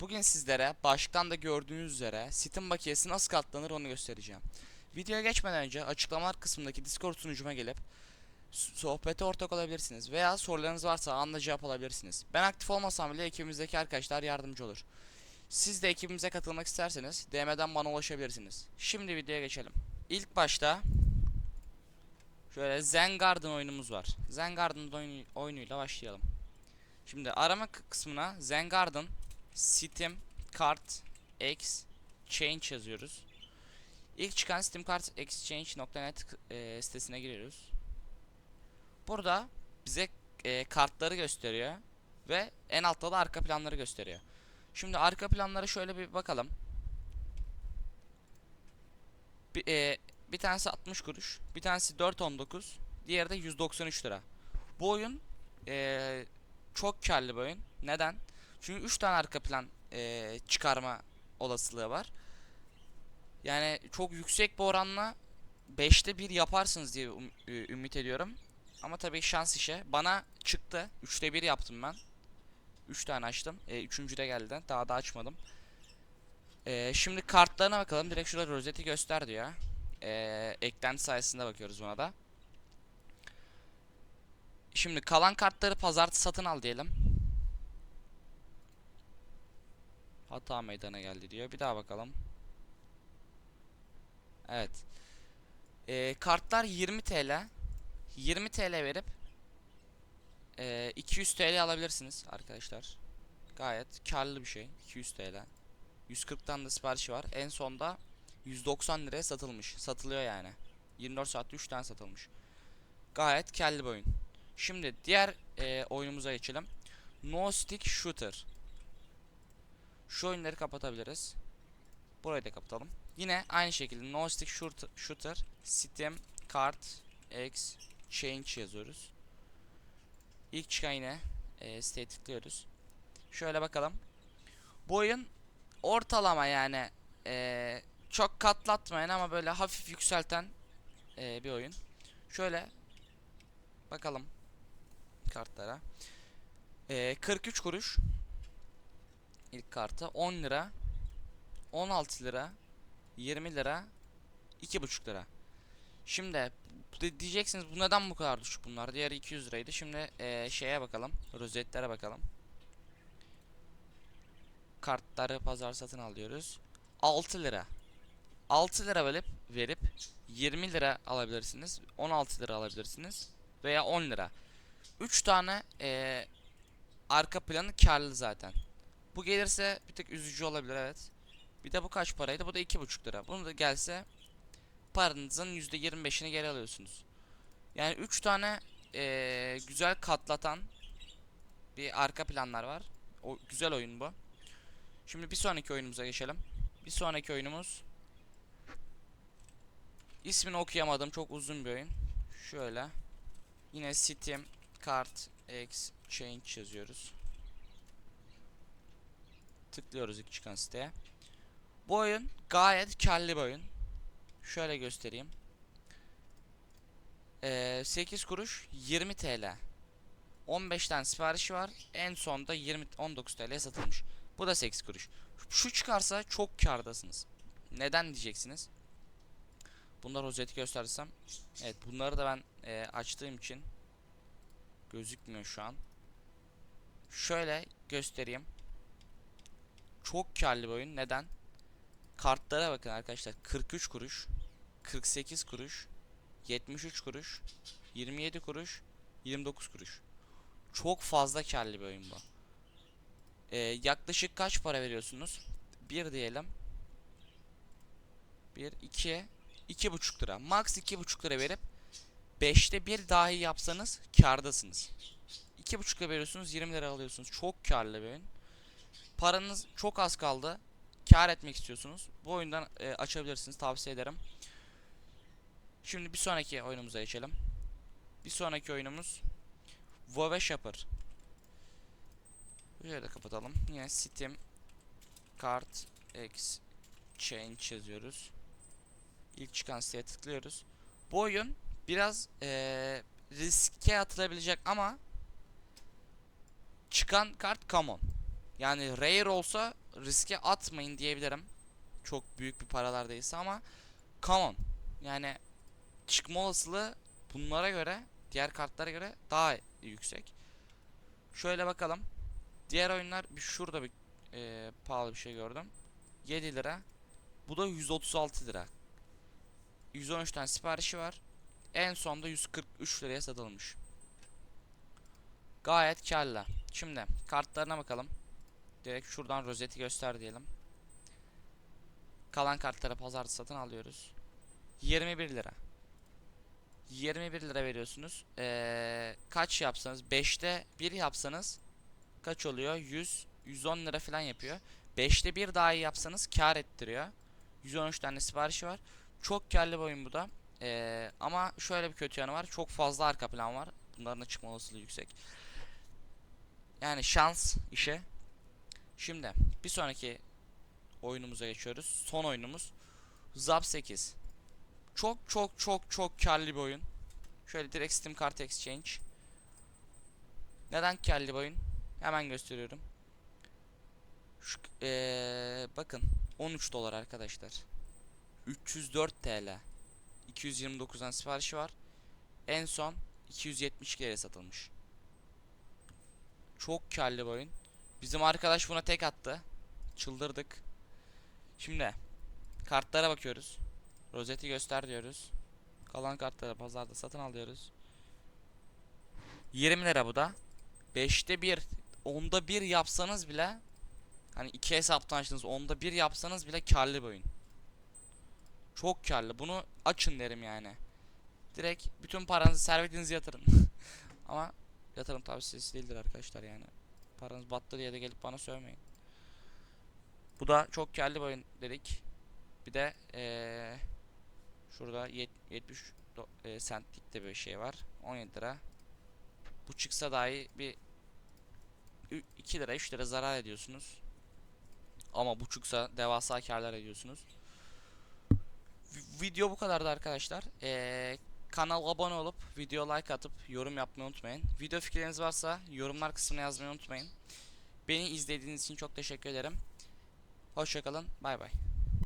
Bugün sizlere başlıktan da gördüğünüz üzere Steam bakiyesi nasıl katlanır onu göstereceğim. Videoya geçmeden önce açıklamalar kısmındaki Discord sunucuma gelip sohbete ortak olabilirsiniz veya sorularınız varsa anında cevap alabilirsiniz. Ben aktif olmasam bile ekibimizdeki arkadaşlar yardımcı olur. Siz de ekibimize katılmak isterseniz DM'den bana ulaşabilirsiniz. Şimdi videoya geçelim. İlk başta şöyle Zen Garden oyunumuz var. Zen Garden oyunu, oyunuyla başlayalım. Şimdi arama kısmına Zen Garden, Steam, Kart, X, Change yazıyoruz. İlk çıkan Steam Kart Exchange.net e, sitesine giriyoruz. Burada bize e, kartları gösteriyor ve en altta da arka planları gösteriyor. Şimdi arka planlara şöyle bir bakalım. Bir, e, bir tanesi 60 kuruş, bir tanesi 4.19, diğeri de 193 lira. Bu oyun e, çok karlı bir oyun. Neden? Çünkü 3 tane arka plan e, çıkarma olasılığı var. Yani çok yüksek bir oranla 5'te 1 yaparsınız diye um- ümit ediyorum. Ama tabii şans işe. Bana çıktı. 3'te 1 yaptım ben. 3 tane açtım. E, üçüncü de geldi. Daha da açmadım. E, şimdi kartlarına bakalım. Direkt şurada rozeti göster diyor. E, eklenti sayesinde bakıyoruz buna da. Şimdi kalan kartları pazartesi satın al diyelim. Hata meydana geldi diyor. Bir daha bakalım. Evet. Ee, kartlar 20 TL. 20 TL verip ee, 200 TL alabilirsiniz arkadaşlar. Gayet karlı bir şey. 200 TL. 140'tan da siparişi var. En sonda 190 liraya satılmış. Satılıyor yani. 24 saatte 3 tane satılmış. Gayet karlı bir oyun. Şimdi diğer ee, oyunumuza geçelim. No Stick Shooter. Şu oyunları kapatabiliriz. Burayı da kapatalım. Yine aynı şekilde No Stick Shooter, Steam, Kart, X, Change yazıyoruz. İlk çıkan yine e, siteye tıklıyoruz. Şöyle bakalım. Bu oyun ortalama yani e, çok katlatmayan ama böyle hafif yükselten e, bir oyun. Şöyle bakalım kartlara. E, 43 kuruş ilk kartı 10 lira 16 lira 20 lira 2,5 lira. Şimdi diyeceksiniz bu neden bu kadar düşük bunlar? Diğer 200 liraydı. Şimdi eee, şeye bakalım rozetlere bakalım. Kartları pazar satın alıyoruz. 6 lira. 6 lira verip verip 20 lira alabilirsiniz 16 lira alabilirsiniz veya 10 lira. 3 tane eee, arka planı karlı zaten bu gelirse bir tık üzücü olabilir evet. Bir de bu kaç paraydı? Bu da iki buçuk lira. Bunu da gelse paranızın yüzde 25'ini geri alıyorsunuz. Yani 3 tane eee, güzel katlatan bir arka planlar var. O güzel oyun bu. Şimdi bir sonraki oyunumuza geçelim. Bir sonraki oyunumuz ismini okuyamadım. Çok uzun bir oyun. Şöyle. Yine Steam Kart Exchange yazıyoruz. Tıklıyoruz ilk çıkan siteye. Bu oyun gayet karlı bir oyun. Şöyle göstereyim. Ee, 8 kuruş 20 TL. 15 tane siparişi var. En sonda 20 19 TL'ye satılmış. Bu da 8 kuruş. Şu çıkarsa çok kârdasınız. Neden diyeceksiniz? Bunlar rozeti göstersem. Evet bunları da ben e, açtığım için gözükmüyor şu an. Şöyle göstereyim. Çok karlı bir oyun. Neden? Kartlara bakın arkadaşlar. 43 kuruş, 48 kuruş, 73 kuruş, 27 kuruş, 29 kuruş. Çok fazla karlı bir oyun bu. Ee, yaklaşık kaç para veriyorsunuz? 1 diyelim. 1, 2, 2,5 lira. Max 2,5 lira verip 5'te 1 dahi yapsanız kardasınız. 2,5 lira veriyorsunuz 20 lira alıyorsunuz. Çok karlı bir oyun paranız çok az kaldı. Kar etmek istiyorsunuz. Bu oyundan e, açabilirsiniz. Tavsiye ederim. Şimdi bir sonraki oyunumuza geçelim. Bir sonraki oyunumuz WoW Shopper. Da kapatalım. Yine Steam Kart X Change yazıyoruz. İlk çıkan siteye tıklıyoruz. Bu oyun biraz e, riske atılabilecek ama çıkan kart common. Yani rare olsa riske atmayın diyebilirim. Çok büyük bir paralar değilse ama come on. Yani çıkma olasılığı bunlara göre diğer kartlara göre daha yüksek. Şöyle bakalım. Diğer oyunlar bir şurada bir e, pahalı bir şey gördüm. 7 lira. Bu da 136 lira. 113 tane siparişi var. En sonda 143 liraya satılmış. Gayet karlı. Şimdi kartlarına bakalım. Direkt şuradan rozeti göster diyelim. Kalan kartları pazarda satın alıyoruz. 21 lira. 21 lira veriyorsunuz. Ee, kaç yapsanız 5'te 1 yapsanız kaç oluyor? 100 110 lira falan yapıyor. 5'te 1 daha iyi yapsanız kar ettiriyor. 113 tane siparişi var. Çok karlı bir oyun bu da. Ee, ama şöyle bir kötü yanı var. Çok fazla arka plan var. Bunların çıkma olasılığı yüksek. Yani şans işe. Şimdi bir sonraki oyunumuza geçiyoruz. Son oyunumuz Zap 8. Çok çok çok çok karlı bir oyun. Şöyle direkt Steam Kart Exchange. Neden karlı bir oyun? Hemen gösteriyorum. Şu, eee, bakın 13 dolar arkadaşlar. 304 TL. 229'dan siparişi var. En son 272 liraya satılmış. Çok karlı bir oyun. Bizim arkadaş buna tek attı. Çıldırdık. Şimdi kartlara bakıyoruz. Rozeti göster diyoruz. Kalan kartları pazarda satın alıyoruz. 20 lira bu da. 5'te 1, onda 1 yapsanız bile hani iki hesaptan açtınız onda 1 yapsanız bile karlı bir oyun. Çok karlı. Bunu açın derim yani. Direkt bütün paranızı, servetinizi yatırın. Ama yatırım tavsiyesi değildir arkadaşlar yani. Paranız battı diye de gelip bana sövmeyin. Bu da çok karlı bir oyun dedik. Bir de eee şurada yet- 70 do- e, centlik de bir şey var. 17 lira. Bu çıksa dahi bir 2 lira 3 lira zarar ediyorsunuz. Ama bu çıksa devasa karlar ediyorsunuz. Vi- Video bu kadardı arkadaşlar. Ee, kanala abone olup video like atıp yorum yapmayı unutmayın. Video fikirleriniz varsa yorumlar kısmına yazmayı unutmayın. Beni izlediğiniz için çok teşekkür ederim. Hoşçakalın. Bay bay.